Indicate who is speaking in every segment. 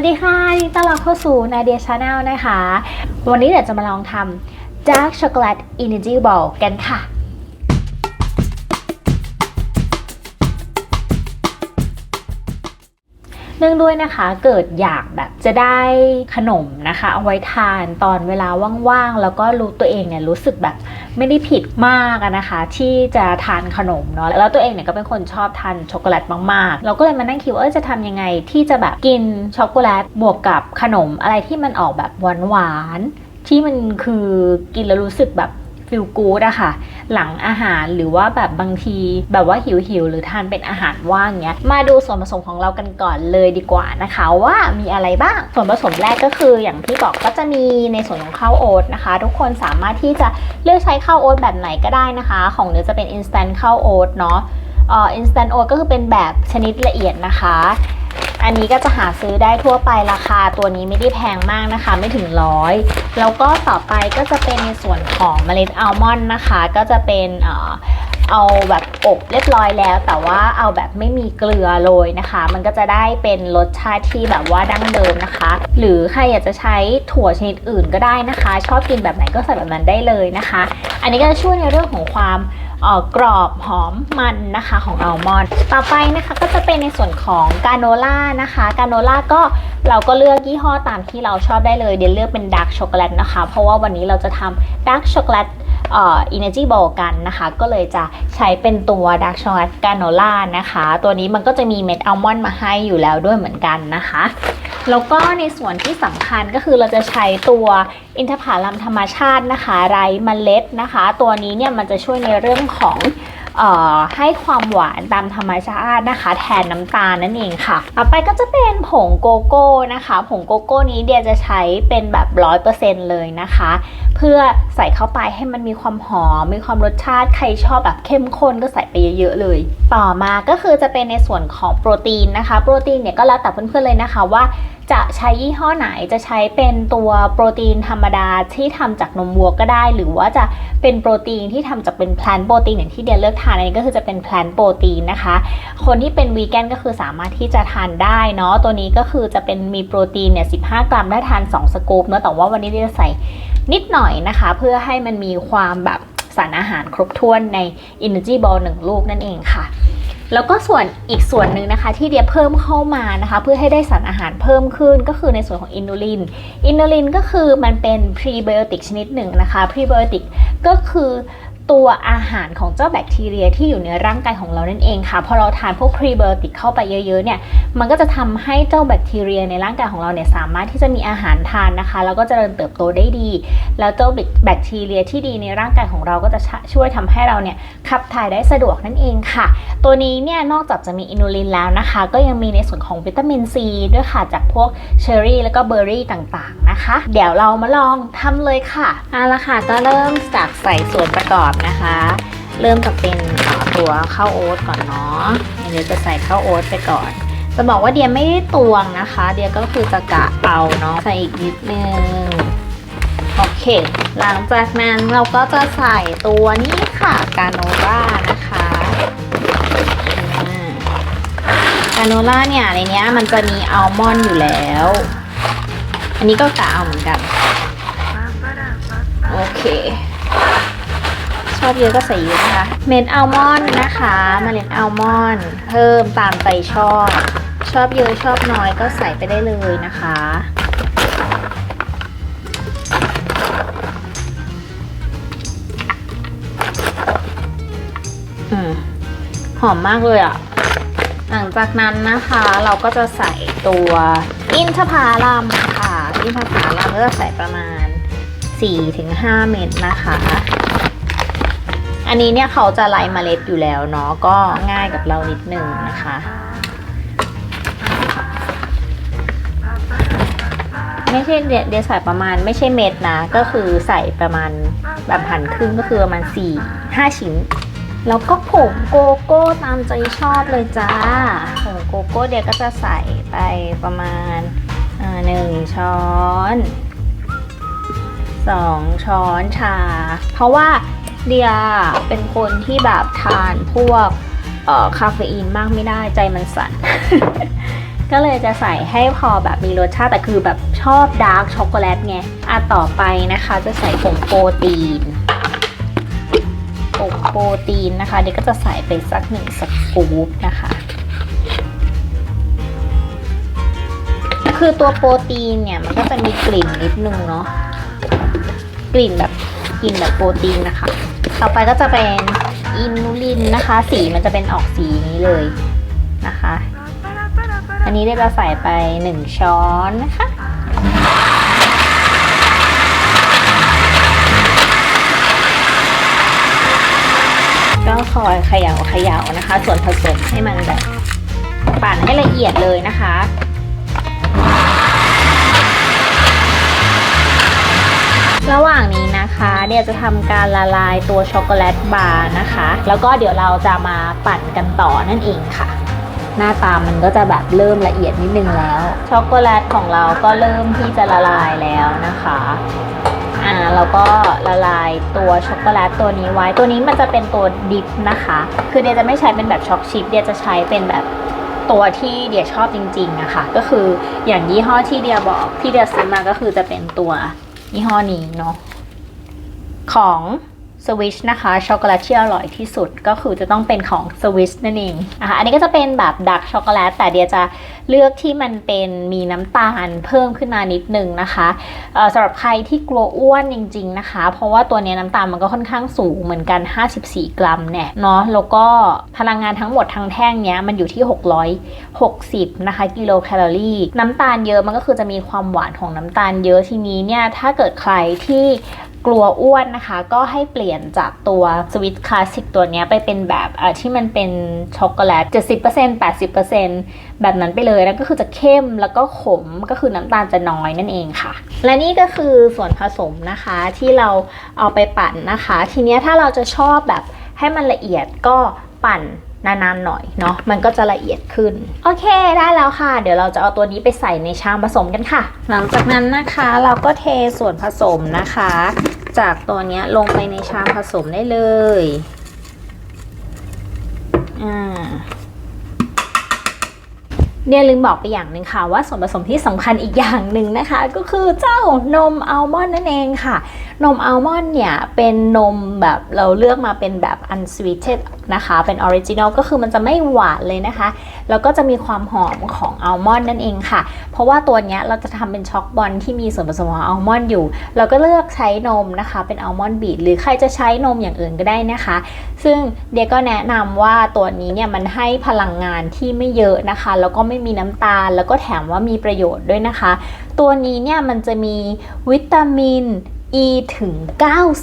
Speaker 1: วัสดีค่ะยินดีต้อนรับเข้าสู่นาเดียชาแนลนะคะ วันนี้เดี๋ยวจะมาลองทำ Dark Chocolate Energy Ball กันค่ะ เนื่องด้วยนะคะเกิดอยากแบบจะได้ขนมนะคะ เอาไว้ทานตอนเวลาว่างๆ แล้วก็รู้ตัวเองเนี่ยรู้สึกแบบไม่ได้ผิดมากนะคะ ที่จะทานขนมเนาะแล้วตัวเองเนี่ยก็เป็นคนชอบทานช็อกโกแลตมากๆ เราก็เลยมานั่งคิดว่าจะทำยังไงที่จะแบบกินช็อกโกแลตบวกกับขนมอะไรที่มันออกแบบหวานๆที่มันคือกินแล้วรู้สึกแบบ ฟิลกูดอะค่ะ หลังอาหารหรือว่าแบบบางทีแบบว่าหิวหิวหรือทานเป็นอาหารว่างเงี้ย มาดูส่วนผสมของเรากันก่อนเลยดีกว่านะคะ ว่ามีอะไรบ้าง ส่วนผสมแรกก็คืออย่างที่บอกก็จะมีในส่วนของข้าวโอ๊ตนะคะ ทุกคนสามารถที่จะเลือกใช้ข้าวโอ๊ตแบบไหนก็ได้นะคะ ของเนื้อจะเป็น instant ข้าวโอ๊ตเนาะเอ่อ instant oat ก็คือเป็นแบบชนิดละเอียดนะคะ อันนี้ก็จะหาซื้อได้ทั่วไปราคาตัวนี้ไม่ได้แพงมากนะคะ ไม่ถึงร้อยแล้วก็ต่อไปก็จะเป็นในส่วนของเมล็ดอัลมอนด์นะคะ ก็จะเป็นเอ่อเอาแบบอบเรียบร้อยแล้ว แต่ว่าเอาแบบไม่มีเกลือโรยนะคะ มันก็จะได้เป็นรสชาติที่แบบว่าดั้งเดิมนะคะ หรือใครอยากจะใช้ถั่วชนิดอื่นก็ได้นะคะ ชอบกินแบบไหนก็ใส่แบบนั้นได้เลยนะคะ อันนี้ก็จะช่วยในเรื่องของความ กรอบหอมมันนะคะของอัลมอนด์ต่อไปนะคะก็จะเป็นในส่วนของกาโนล่านะคะกาโนล่าก็เราก็เลือกยี่ห้อตามที่เราชอบได้เลย เดี๋ยวเลือกเป็นดาร์กช็อกโกแลตนะคะ เพราะว่าวันนี้เราจะทำดาร์กช็อกโกแลต เอ่อ energy ball กันนะคะ ก็เลยจะใช้เป็นตัวดาร์กช็อกโกแลตกาโนล่านะคะ ตัวนี้มันก็จะมีเม็ดอัลมอนด์มาให้อยู่แล้วด้วยเหมือนกันนะคะ แล้วก็ในส่วนที่สำคัญก็คือเราจะใช้ตัวอินทผลัมธรรมชาตินะคะ ไร้เมล็ดนะคะ ตัวนี้เนี่ยมันจะช่วยในเรื่องของเอ่อให้ความหวานตามธรรมชาตินะคะ แทนน้ำตาลนั่นเองค่ะ ต่อไปก็จะเป็นผงโกโก้นะคะ ผงโกโก้นี้เดียจะใช้เป็นแบบร้อยเปอร์เซ็นต์เลยนะคะเพื่อใส่เข้าไปให้มันมีความหอม มีความรสชาติใครชอบแบบเข้มข้นก็ใส่ไปเยอะๆเลย ต่อมาก็คือจะเป็นในส่วนของโปรตีนนะคะ โปรตีนเนี่ยก็แล้วแต่เพื่อนๆเลยนะคะว่าจะใช้ยี่ห้อไหนจะใช้เป็นตัวโปรตีนธรรมดาที่ทำจากนมวัวก็ได้ หรือว่าจะเป็นโปรตีนที่ทำจากเป็นแพลนโปรตีนอย่างที่เดียเลือกทานอันนี้ก็คือจะเป็นแพลนโปรตีนนะคะ คนที่เป็นวีแกนก็คือสามารถที่จะทานได้เนาะตัวนี้ก็คือจะเป็นมีโปรตีนเนี่ย15กรัมได้ทาน 2 สกู๊ปเนาะแต่ว่าวันนี้เดียใส่ นิดหน่อยนะคะ เพื่อให้มันมีความแบบสารอาหารครบถ้วนใน Energy Ball 1ลูกนั่นเองค่ะ แล้วก็ส่วนอีกส่วนหนึ่งนะคะ ที่เดียเพิ่มเข้ามานะคะ เพื่อให้ได้สารอาหารเพิ่มขึ้นก็คือในส่วนของอินูลิน อินูลินก็คือมันเป็นพรีไบโอติกชนิดหนึ่งนะคะพรีไบโอติกก็คือ ตัวอาหารของเจ้าแบคทีเรียที่อยู่ในร่างกายของเรานั่นเองค่ะ พอเราทานพวกพรีไบโอติกเข้าไปเยอะๆเนี่ยมันก็จะทำให้เจ้าแบคทีเรียในร่างกายของเราเนี่ยสามารถที่จะมีอาหารทานนะคะ แล้วก็จเจริญเติบโตได้ดี แล้วเจ้าแบคทีเรียที่ดีในร่างกายของเราก็จะช่วยทำให้เราเนี่ยขับถ่ายได้สะดวกนั่นเองค่ะ ตัวนี้เนี่ยนอกจากจะมีอินูลินแล้วนะคะ ก็ยังมีในส่วนของวิตามินซีด้วยค่ะจากพวกเชอร์รี่แล้วก็เบอร์รี่ต่างๆนะคะ เดี๋ยวเรามาลองทำเลยค่ะเอาละค่ะก็เริ่มจากใส่ส่วนประกอบนะคะ เริ่มจากเป็นตัวข้าวโอ๊ตก่อนเนาะเดี๋ยวจะใส่ข้าวโอ๊ตไปก่อน จะบอกว่าเดียไม่ได้ตวงนะคะ เดียก็คือจะกะเอาเนาะใส่อีกนิดนึงโอเค หลังจากนั้นเราก็จะใส่ตัวนี้ค่ะกาโนล่านะคะกาโนล่าเนี่ยในเนี้ยมันจะมีอัลมอนด์อยู่แล้ว อันนี้ก็กะเอาเหมือนกัน โอเค ชอบเยอะก็ใส่เยอะนะคะ เม็ดอัลมอนด์นะคะเมล็ดอัลมอนด์เพิ่มตามใจชอบ ชอบเยอะชอบน้อยก็ใส่ไปได้เลยนะคะอืมหอมมากเลยอะ่ะ หลังจากนั้นนะคะเราก็จะใส่ตัวอินทผลัมค่ะ อินทผลัมก็จะใส่ประมาณ 4-5 เม็ดนะคะ อันนี้เนี่ยเขาจะไล่เมล็ดอยู่แล้วเนาะก็ง่ายกับเรานิดนึงนะคะไม่ใช่เดเดยวใส่ประมาณไม่ใช่เม็ดนะ ก็คือใส่ประมาณแบบหั่นครึ่งก็คือประมาณ4 5ชิ้น แล้วก็ผงโกโก้ตามใจชอบเลยจ้าผงโกโก้เดี๋ยวก็จะใส่ไปประมาณหนึ่งช้อนสองช้อนชา เพราะว่า เดียเป็นคนที่แบบทานพวกคาเฟอีนมากไม่ได้ใจมันสั่น ก็เลยจะใส่ให้พอแบบมีรสชาติแต่คือแบบชอบดาร์กช็อกโกแลตไง อะต่อไปนะคะจะใส่ผงโปรตีนผงโปรตีนนะคะ เดี๋ยวก็จะใส่ไปสักหนึ่งสกู๊ปนะคะคือตัวโปรตีนเนี่ยมันก็จะมีกลิ่นนิดนึงเนาะกลิ่นแบบกลิ่นแบบโปรตีนนะคะ ต่อไปก็จะเป็นอินูลินนะคะ สีมันจะเป็นออกสีนี้เลยนะคะ อันนี้ได้เราใส่ไป 1 ช้อนนะคะก็คอยเขย่าเขย่านะคะ ส่วนผสมให้มันแบบปั่นให้ละเอียดเลยนะคะ ระหว่างนี้นะคะเดี๋ยวจะทำการละลายตัวช็อกโกแลตบาร์นะคะ แล้วก็เดี๋ยวเราจะมาปั่นกันต่อนั่นเองค่ะ หน้าตามันก็จะแบบเริ่มละเอียดนิดนึงแล้ว ช็อกโกแลตของเราก็เริ่มที่จะละลายแล้วนะคะอ่าเราก็ละลายตัวช็อกโกแลตตัวนี้ไว้ ตัวนี้มันจะเป็นตัวดิฟนะคะ คือเดียจะไม่ใช้เป็นแบบช็อกชิพเดียจะใช้เป็นแบบตัวที่เดียชอบจริงๆอะค่ะก็คืออย่างยี่ห้อที่เดียบอกที่เดียซื้อมาก็คือจะเป็นตัว ยี่ห้อนี้เนาะของ สวิชนะคะช็อกโกแลตที่อร่อยที่สุดก็คือจะต้องเป็นของสวิชนั่นเองนะคะอันนี้ก็จะเป็นแบบดักช็อกโกแลตแต่เดียจะเลือกที่มันเป็นมีน้ำตาลเพิ่มขึ้นมานิดนึงนะคะสำหรับใครที่กลัวอ้วนจริง ๆนะคะ เพราะว่าตัวนี้น้ำตาลมันก็ค่อนข้างสูงเหมือนกัน 54 กรัมเนี่ยเนาะแล้วก็พลังงานทั้งหมดทั้งแท่งเนี้ยมันอยู่ที่ 660 นะคะกิโลแคลอรี่น้ำตาลเยอะมันก็คือจะมีความหวานของน้ำตาลเยอะทีนี้เนี่ยถ้าเกิดใครที่ กลัวอ้วนนะคะ ก็ให้เปลี่ยนจากตัวสวิตคลาสสิกตัวนี้ไปเป็นแบบที่มันเป็นช็อกโกแลต 70% 80%แบบนั้นไปเลยแล้วก็คือจะเข้มแล้วก็ขมก็คือน้ำตาลจะน้อยนั่นเองค่ะ และนี่ก็คือส่วนผสมนะคะที่เราเอาไปปั่นนะคะ ทีนี้ถ้าเราจะชอบแบบให้มันละเอียดก็ปั่น นานๆหน่อยเนาะมันก็จะละเอียดขึ้น โอเคได้แล้วค่ะ เดี๋ยวเราจะเอาตัวนี้ไปใส่ในชามผสมกันค่ะ หลังจากนั้นนะคะเราก็เทส่วนผสมนะคะ จากตัวเนี้ยลงไปในชามผสมได้เลยอ่า เนี่ยลืมบอกไปอย่างหนึ่งค่ะว่าส่วนผสมที่สำคัญอีกอย่างหนึ่งนะคะ ก็คือเจ้านมอัลมอนด์นั่นเองค่ะ นมอัลมอนด์เนี่ยเป็นนมแบบเราเลือกมาเป็นแบบ unsweetened นะคะ เป็นออริจินอลก็คือมันจะไม่หวานเลยนะคะ แล้วก็จะมีความหอมของอัลมอนด์นั่นเองค่ะ เพราะว่าตัวเนี้ยเราจะทำเป็นช็อกบอลที่มีส่วนผสมของอัลมอนด์อยู่ เราก็เลือกใช้นมนะคะเป็นอัลมอนด์บีทหรือใครจะใช้นมอย่างอื่นก็ได้นะคะ ซึ่งเดียก็แนะนำว่าตัวนี้เนี่ยมันให้พลังงานที่ไม่เยอะนะคะ แล้วก็ไม่มีน้ำตาล แล้วก็แถมว่ามีประโยชน์ด้วยนะคะ ตัวนี้เนี่ยมันจะมีวิตามิน E ถึง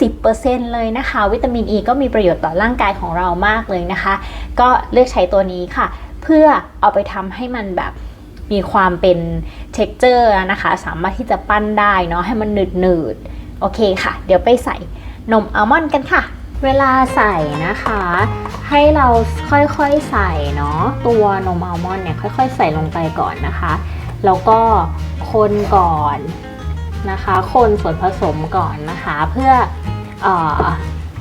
Speaker 1: 90%เลยนะคะ วิตามิน E ก็มีประโยชน์ต่อร่างกายของเรามากเลยนะคะ ก็เลือกใช้ตัวนี้ค่ะ เพื่อเอาไปทำให้มันแบบมีความเป็น texture นะคะ สามารถที่จะปั้นได้เนาะให้มันหนืดหนืดๆ โอเคค่ะ เดี๋ยวไปใส่นมอัลมอนด์กันค่ะ เวลาใส่นะคะ ให้เราค่อยๆใส่เนาะตัวนมอัลมอนด์เนี่ยค่อยๆ ใส่ลงไปก่อนนะคะ แล้วก็คนก่อนนะคะ คนส่วนผสมก่อนนะคะ เพื่อออ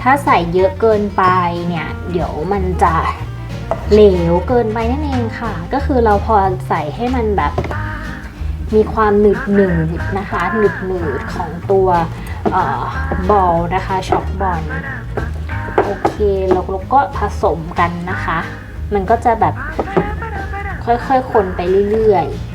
Speaker 1: ถ้าใส่เยอะเกินไปเนี่ย เดี๋ยวมันจะเหลวเกินไปนั่นเองค่ะ ก็คือเราพอใส่ให้มันแบบมีความหนึบหนืดนะคะหนึบหนืดของตัว บอลนะคะช็อกบอลโอเคแล้วเราก็ผสมกันนะคะ มันก็จะแบบค่อยๆคนไปเรื่อยๆ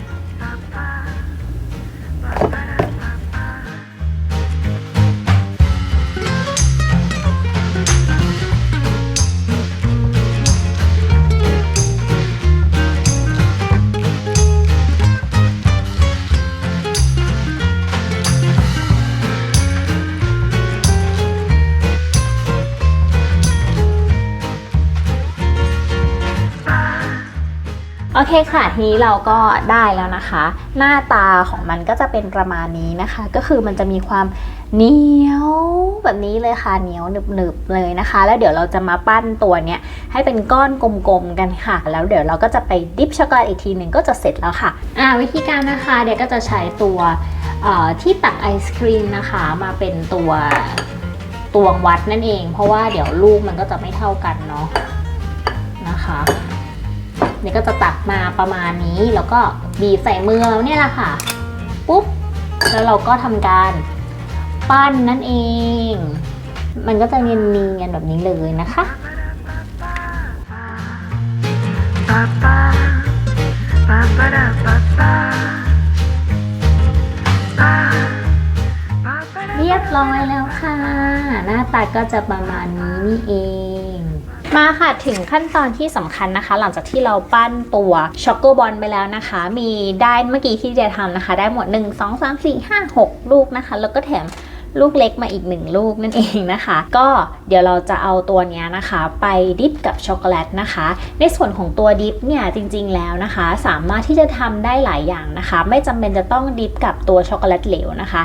Speaker 1: โอเคค่ะทีนี้เราก็ได้แล้วนะคะ หน้าตาของมันก็จะเป็นประมาณนี้นะคะ ก็คือมันจะมีความเหนียวแบบนี้เลยค่ะเหนียวหนึบๆเลยนะคะ แล้วเดี๋ยวเราจะมาปั้นตัวเนี้ยให้เป็นก้อนกลมๆกันค่ะ แล้วเดี๋ยวเราก็จะไปดิฟช็อกโกแลตอีกทีหนึ่งก็จะเสร็จแล้วค่ะอ่าวิธีการนะคะเดี๋ยวก็จะใช้ตัวที่ตักไอศครีมนะคะมาเป็นตัวตวงวัดนั่นเอง เพราะว่าเดี๋ยวลูกมันก็จะไม่เท่ากันเนาะนะคะ เนี่ก็จะตักมาประมาณนี้แล้วก็บีบใส่มือเราเนี่ยแหละค่ะ ปุ๊บ แล้วเราก็ทำการปั้นนั่นเอง มันก็จะเนียนๆแบบนี้เลยนะคะเรียบร้อยแล้วค่ะ หน้าตาก็จะประมาณนี้นี่เอง มาค่ะถึงขั้นตอนที่สำคัญนะคะ หลังจากที่เราปั้นตัวช็อกโกบอลไปแล้วนะคะ มีได้เมื่อกี้ที่เดียทำนะคะ ได้หมด 1 2 3 4 5 6 ลูกนะคะ แล้วก็แถมลูกเล็กมาอีก1ลูกนั่นเองนะคะ ก็เดี๋ยวเราจะเอาตัวนี้นะคะ ไปดิฟกับช็อกโกแลตนะคะ ในส่วนของตัวดิฟเนี่ยจริง ๆ แล้วนะคะ สามารถที่จะทำได้หลายอย่างนะคะ ไม่จำเป็นจะต้องดิฟกับตัวช็อกโกแลตเหลวนะคะ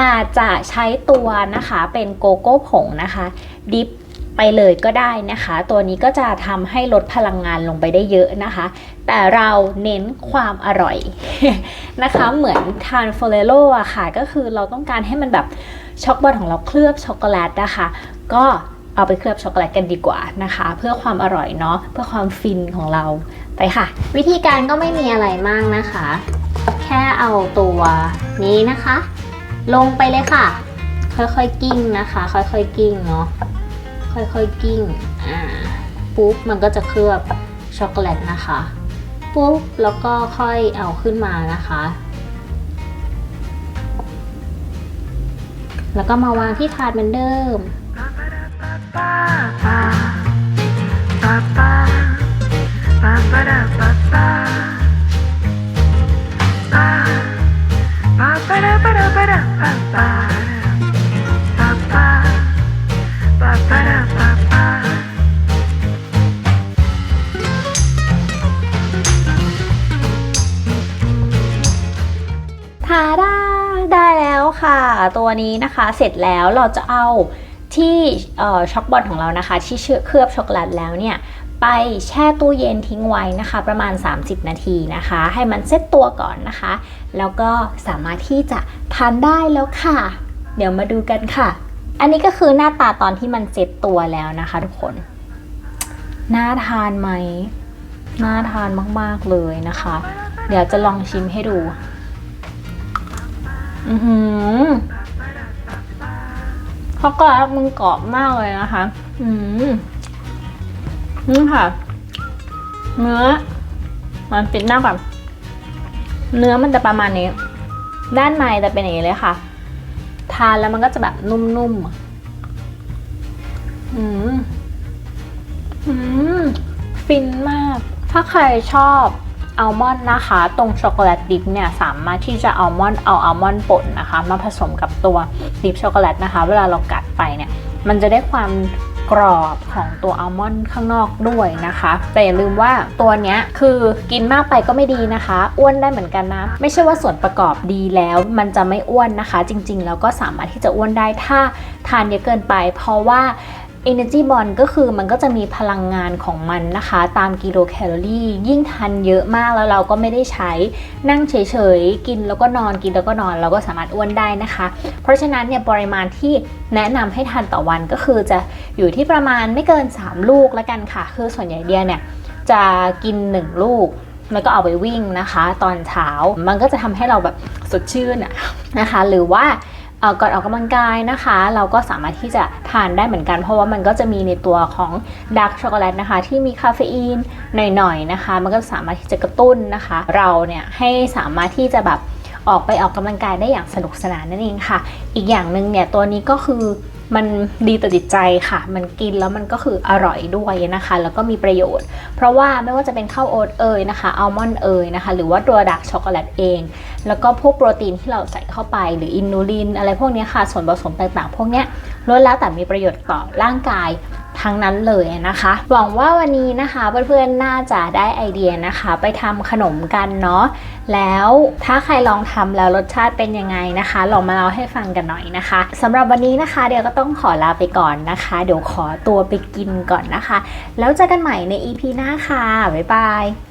Speaker 1: อาจจะใช้ตัวนะคะเป็นโกโก้ผงนะคะดิฟ ไปเลยก็ได้นะคะ ตัวนี้ก็จะทำให้ลดพลังงานลงไปได้เยอะนะคะ แต่เราเน้นความอร่อยนะคะเหมือนทานโฟเรโลอะค่ะ ก็คือเราต้องการให้มันแบบช็อกโกแลตของเราเคลือบช็อกโกแลตนะคะ ก็เอาไปเคลือบช็อกโกแลตกันดีกว่านะคะ เพื่อความอร่อยเนาะเพื่อความฟินของเราไปค่ะ วิธีการก็ไม่มีอะไรมากนะคะ แค่เอาตัวนี้นะคะ ลงไปเลยค่ะ ค่อยๆกิ้งนะคะ ค่อยๆกิ้งเนาะ ค่อยๆกิ้งอ่าปุ๊บมันก็จะเคลือบช็อกโกแลตนะคะปุ๊บแล้วก็ค่อยเอาขึ้นมานะคะ แล้วก็มาวางที่ถาดเหมือนเดิม
Speaker 2: ba ba
Speaker 1: ตัวนี้นะคะเสร็จแล้วเราจะเอาที่ช็อกบอลของเรานะคะ ที่เชื่อเคลือบช็อกโกแลตแล้วเนี่ยไปแช่ตู้เย็นทิ้งไว้นะคะ ประมาณ 30 นาทีนะคะ ให้มันเซตตัวก่อนนะคะ แล้วก็สามารถที่จะทานได้แล้วค่ะ เดี๋ยวมาดูกันค่ะ อันนี้ก็คือหน้าตาตอนที่มันเซตตัวแล้วนะคะ ทุกคน น่าทานไหมน่าทานมากๆเลยนะคะ เดี๋ยวจะลองชิมให้ดู อือหือ ช็อกโกแลตมันกรอบมากเลยนะคะ อืมนี่ค่ะ เนื้อ มันปิดหน้าก่อนเนื้อมันจะประมาณนี้ ด้านในจะเป็นอย่างนี้เลยค่ะ ทานแล้วมันก็จะแบบนุ่มๆ อืม อืม ฟินมาก ถ้าใครชอบ อัลมอนด์นะคะ ตรงช็อกโกแลตดิฟเนี่ยสามารถที่จะอัลมอนด์เอาอัลมอนด์ป่นนะคะ มาผสมกับตัวดิฟช็อกโกแลตนะคะ เวลาเรากัดไปเนี่ยมันจะได้ความกรอบของตัวอัลมอนด์ข้างนอกด้วยนะคะ แต่อย่าลืมว่าตัวเนี้ยคือกินมากไปก็ไม่ดีนะคะ อ้วนได้เหมือนกันนะ ไม่ใช่ว่าส่วนประกอบดีแล้ว มันจะไม่อ้วนนะคะ จริงๆ แล้วก็สามารถที่จะอ้วนได้ถ้าทานเยอะเกินไป เพราะว่า Energy Bond ก็คือมันก็จะมีพลังงานของมันนะคะ ตามกิโลแคลอรี่ ยิ่งทานเยอะมากแล้วเราก็ไม่ได้ใช้นั่งเฉยๆ กินแล้วก็นอนกินแล้วก็นอน เราก็สามารถอ้วนได้นะคะ เพราะฉะนั้นเนี่ยปริมาณที่แนะนำให้ทานต่อวันก็คือจะอยู่ที่ประมาณไม่เกิน 3 ลูกแล้วกันค่ะ คือส่วนใหญ่เดียเนี่ยจะกิน 1 ลูกแล้วก็เอาไปวิ่งนะคะ ตอนเช้ามันก็จะทำให้เราแบบสดชื่นนะคะ หรือว่า ก่อนออกกำลังกายนะคะ เราก็สามารถที่จะทานได้เหมือนกัน เพราะว่ามันก็จะมีในตัวของดาร์กช็อกโกแลตนะคะ ที่มีคาเฟอีนหน่อยๆนะคะ มันก็สามารถที่จะกระตุ้นนะคะ เราเนี่ยให้สามารถที่จะแบบออกไปออกกำลังกายได้อย่างสนุกสนานนั่นเองค่ะ อีกอย่างหนึ่งเนี่ยตัวนี้ก็คือ มันดีต่อจิตใจค่ะ มันกินแล้วมันก็คืออร่อยด้วยนะคะ แล้วก็มีประโยชน์ เพราะว่าไม่ว่าจะเป็นข้าวโอ๊ตเอยนะคะอัลมอนด์เอยนะคะ หรือว่าตัวดาร์กช็อกโกแลตเอง แล้วก็พวกโปรตีนที่เราใส่เข้าไป หรืออินูลิน อะไรพวกนี้ค่ะ ส่วนผสมต่างๆ พวกเนี้ยล้วนแล้วแต่มีประโยชน์ต่อร่างกายทั้งนั้นเลยนะคะ หวังว่าวันนี้นะคะเพื่อนๆ น่าจะได้ไอเดียนะคะ ไปทำขนมกันเนาะ แล้วถ้าใครลองทำแล้วรสชาติเป็นยังไงนะคะ ลองมาเล่าให้ฟังกันหน่อยนะคะสำหรับวันนี้นะคะ เดี๋ยวก็ต้องขอลาไปก่อนนะคะ เดี๋ยวขอตัวไปกินก่อนนะคะ แล้วเจอกันใหม่ใน EP หน้าค่ะ บ๊ายบาย